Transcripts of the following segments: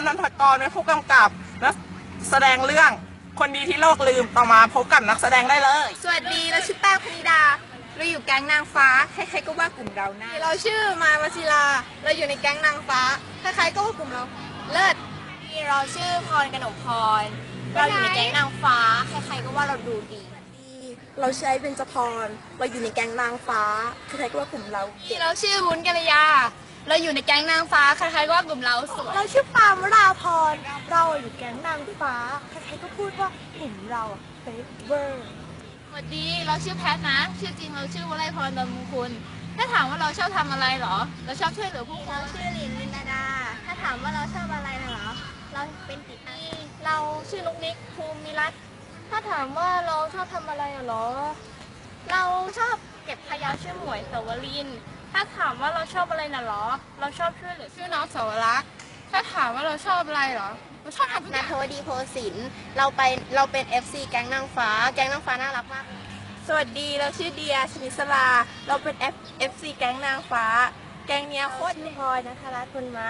นนทกรเป็นผู้กำกับและแสดงเรื่องคนดีที่โลกลืมต่อมาพบกับนักแสดงได้เลย สวัสดีเราชื่อแป้งพนิดา เราอยู่แก๊งนางฟ้าใครๆก็ว่ากลุ่มเราหนะเราชื่อมาวชิลา เราอยู่ในแก๊งนางฟ้าใครๆก็ว่ากลุ่มเรา เลิศเราชื่อพรกนกพร เราอยู่ในแก๊งนางฟ้าใครๆก็ว่าเราดูดี เราใช้เบญจพร เราอยู่ในแก๊งนางฟ้าใครๆก็ว่ากลุ่มเรา เราชื่อวุ้นกัลยา เราอยู่ในแก๊งนางฟ้าใครๆก็ว่ากลุ่มเราสวยเราชื่อปามวราพร เราอยู่แก๊งนางฟ้า ใครๆก็พูดว่ากลุ่มเราเฟเวอร์ สวัสดี เราชื่อแพทนะ ชื่อจริงเราชื่อวลัยพรดำมงคุณ ถ้าถามว่าเราชอบทำอะไรเหรอ เราชอบช่วยเหลือผู้คนเราชื่อลินลินดาดา ถ้าถามว่าเราชอบอะไรนะเหรอ เราเป็นติดอาเราชื่อนุกนิกภูมิรัตน์ถ้าถามว่าเราชอบทำอะไรอะเหรอ เราชอบเก็บขยะชื่อหมวยสวลิน ถ้าถามว่าเราชอบอะไรน่ะเหรอ เราชอบช่วยเหลือชื่อน้องสาวรักษ์ถ้าถามว่าเราชอบอะไรเหรอ เราชอบทำทุกอนาย่างทวดีโพสิน เราไปเราเป็น FC แก๊งนางฟ้า แก๊งนางฟ้าน่ารักมากสวัสดีเราชื่อเดียชนิสลา เราเป็น F FC แก๊งนางฟ้า แก๊งเนี้ยโคตรพลอยนัทรัตน์พลมา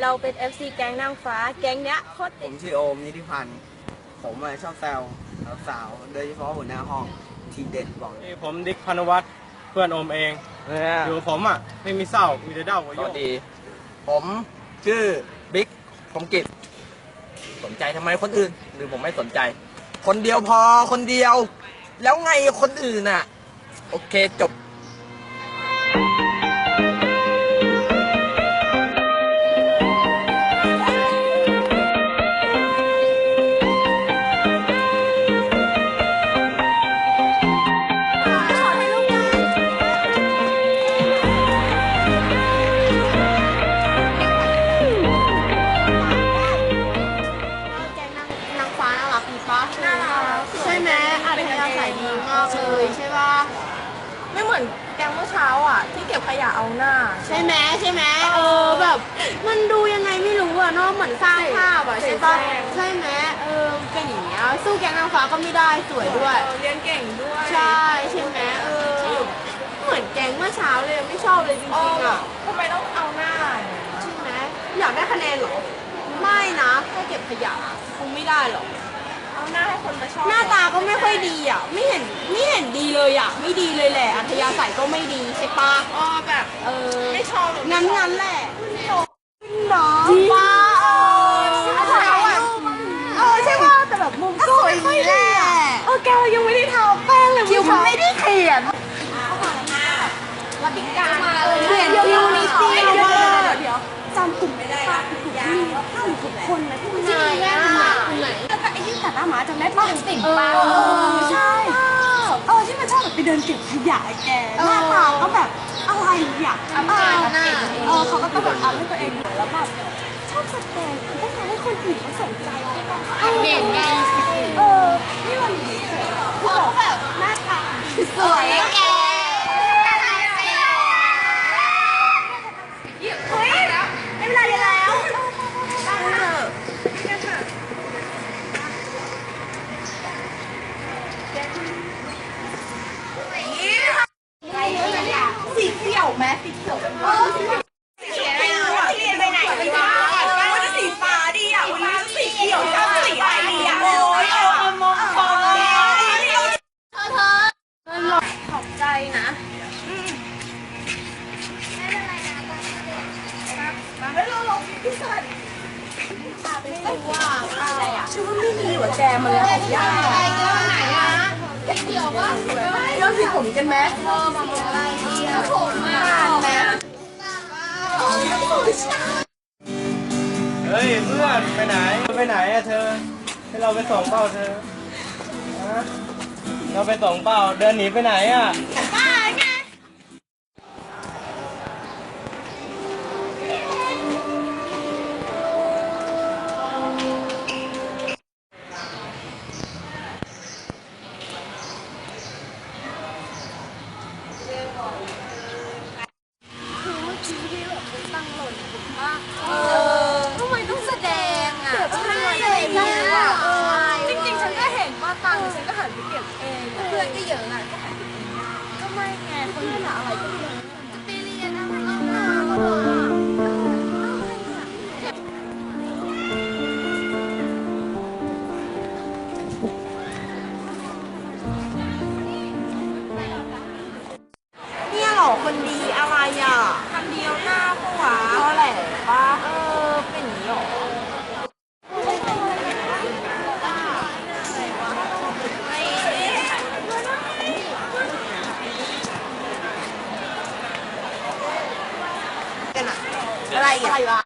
เราเป็น FC แก๊งนางฟ้า แก๊งเนี้ยโคตรผมชื่อโอมนิติพันธ์ ผมอะชอบแซวสาวๆโดยเฉพาะหัวหน้าห้อง ทีเด็ดบอกเลย นี่ผมดิ๊กพานุวัฒน์เพื่อนโอมเอง อยู่กับผมอะไม่มีเศร้ามีแต่เด้าหัวสโยวักสดี ผมชื่อบิ๊กผมกิจสนใจทำไมคนอื่น หรือผมไม่สนใจ คนเดียวพอคนเดียว แล้วไงคนอื่นอะ โอเคจบ บขยะเอาหน้า ใช่ไหมใช่ไหมเออแบบ มันดูยังไงไม่รู้อะเนาะเหมือนสร้างภาพอะใช่ปะใช่ไหมเออเป็นอย่างเงี้ยสู้แก๊งนางฟ้าก็ไม่ได้สวยด้วย เรียนเก่งด้วยใช่ใช่ไหมเออเหมือนแก๊งเมื่อเช้าเลยไม่ชอบเลยจริงๆอะทำไมต้องเอาหน้าเนี่ยใช่ไหมอยากได้คะแนนเหรอไม่นะแค่เก็บขยะคงไม่ได้หรอกเอา หน้าให้คนมาชอบหน้าตาก็ไม่ค่อยดีอะ ไม่เห็นไม่เห็นดีเลยอะ ไม่ดีเลยแหละ อัธยาศัยก็ไม่ดีใช่ปะอ๋อแบบ เออ ไม่ชอบหรือไม่งั้นชอบงั้นแหละเนาะป้าเออถ่ายรูปเออใช่ป่ะแต่แบบมุมก็ไม่ค่อยดีอะ เออแกยังไม่ได้ทาแป้งเลย คิวมันไม่ได้เขียนรับพิการเขียนคิวนิดเดียวว่า เดี๋ยวจำกลุ่มไม่ได้ละกลุ่มที่มีห้าหรือหกคนนะที่มัน จริงแม่คุณไหน แล้วก็ไอ้ที่ตัด หน้าหมาจำได้ป่ะติ่งเออเออใช่เออที่มันชอบแบบไปเดินเก็บขยะไอ้แกหน้าตาก็แบบอะไรอยากเออเออเขาก็ต้องแบบเอาให้ตัวเองดูแล้วแบบชอบแสดงต้องการให้คนอื่นเขาสนใจใช่ปะเด่นไงเออนี่มันคือแบบหน้าตาสวยแก ผมกันไหมอะไรดีอะผมอะแม่เฮ้ยเพื่อนไปไหนไปไหนอะเธอ ให้เราไปส่งเป้าเธอฮะเราไปส่งเป้าเดินหนีไปไหนอะ อะไรอะ อะไรวะ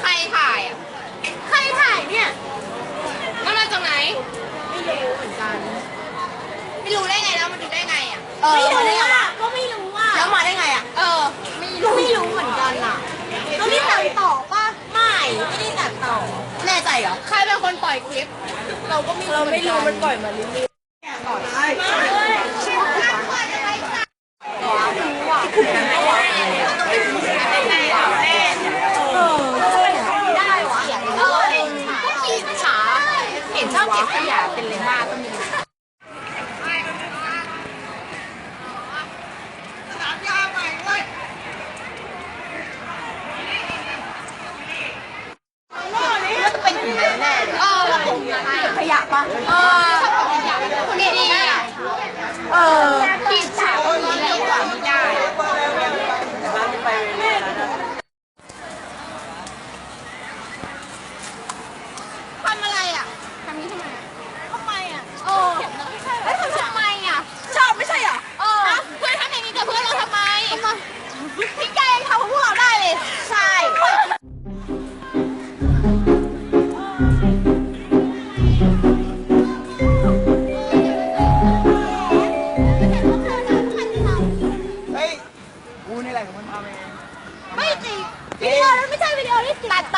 ใครถ่ายอะ ใครถ่ายเนี่ยมันมาจากไหน ไม่รู้เหมือนกัน ไม่รู้ได้ไงแล้วมันดูได้ไงอะ เออ ไม่รู้ ได้ อะ อะก็ไม่รู้อะ แล้วมาได้ไงอะ เออ ไม่ ก็ รู้ ไม่รู้เหมือนกันอะก็ไม่ตัดต่อป่ะ ไม่ ไม่ได้ตัดต่อ แน่ใจ เป็นคนปล่อยคลิป เราก็ไม่รู้เราไม่รู้มันปล่อยมาเรื่อย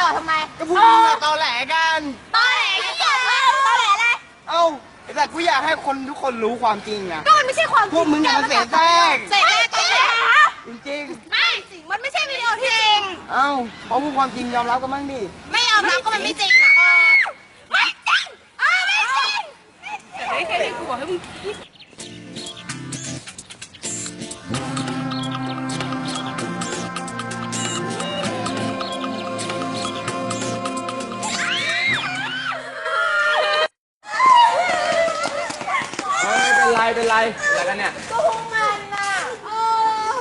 อทำไมก็พวกมึงอะตอแหลกัน ตอแหลที่อยากเล่าตอแหลอะไรเอ้าไอ้แต่กูอยากให้คนทุกคนรู้ความจริงนะ ก็มันไม่ใช่ความจริพวกมึงอย่ามาเสียแทรกเสร็จแรกตอแหลจริงไม่จริงมันไม่ใช่วิดีโอที่จริงๆเอ้าเพราะพูดความจริงยอมรับกันบ้างดิ ไม่ยอมรับก็มันไม่จริงอะไม่จริงเออไม่จริงไม่ อะไรกันเนี่ยก็พวกมันน่ะเออ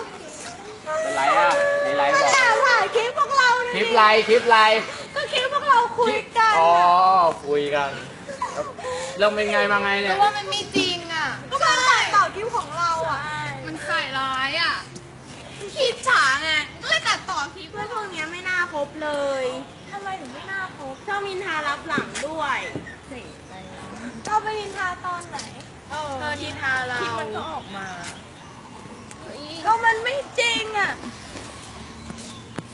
เป็นไรอะมีไรบอกแต่ถ่ายคลิปพวกเราคลิปไรคลิปไรก็คลิปพวกเราคุยกันอ๋อคุยกันเรื่องเป็นไงมาไงเนี่ย ว่ามันไม่จริงอะ ก็มันตัดต่อคลิปของเราอะ มันใส่ร้ายอะคิดฉาไงก็เลยตัดต่อคลิปเพื่อนพวกเนี้ยไม่น่าคบเลยทำไมถึงไม่น่าคบชอบมินทารับหลังด้วยเราไปนินทาตอนไหน เธอทินทาเราคลิปมันก็ออกมา ก็มันไม่จริงอะ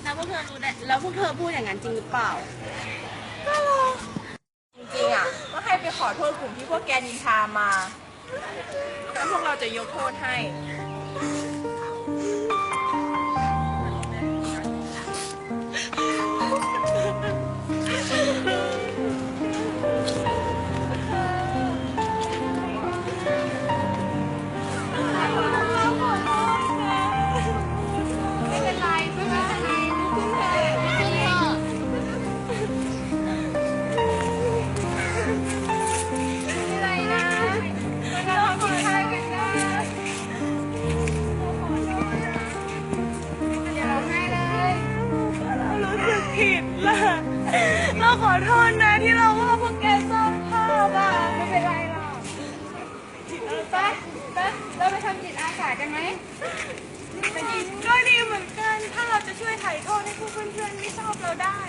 แล้วพวกเธอรู้ได้แล้วพวกเธอพูดอย่างนั้นจริงหรือเปล่าจริงๆอะ ก็ให้ไปขอโทษกลุ่มที่พวกแกนินทามา แล้วพวกเราจะยกโทษให้ เพื่อนๆไม่ชอบเราได้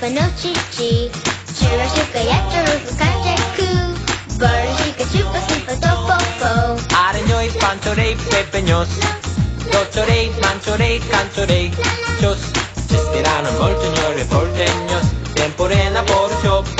Panochichi. Chirashuka yacharuka kajaku. Barashika chupa sipa topopo. Arañoy, pantorey, pepeños. Dotorey, mantorey, cantorey. Chos, esperano molto gnore portegnos. Temporena por chop.